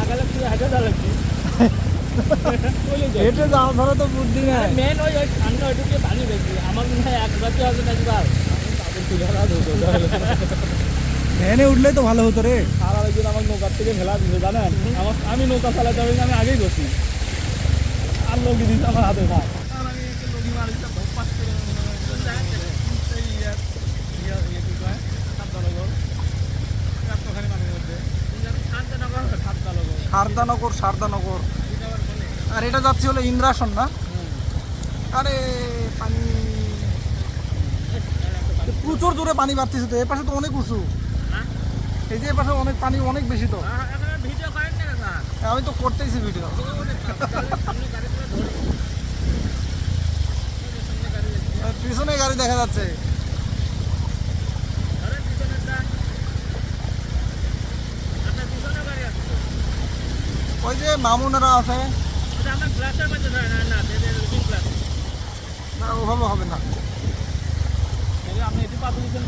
এক ভ্যানে উঠলে তো ভালো হতো রে। সারা আরেকজন আমার নৌকার থেকে ভেলা দিল জানেন? আমি নৌকা চালাতে আমি আগেই বসি। আর লোক দিতে আমার হাতে ভাই সারদানগর সারদানগর আর এটা যাচ্ছে হলো ইন্দ্রাসন, না? আরে, পানি প্রচুর জোরে পানি বাড়তেছে তো, এ পাশে তো অনেক উঁচু। এই যে পাশে অনেক পানি অনেক বেশি তো। আমি তো করতেইছি ভিডিও পিছনে গাড়ি দেখা যাচ্ছে। ওই যে মামুনেরা আছে না ওভাবে হবে না আপনি এটি পাঠিয়েছেন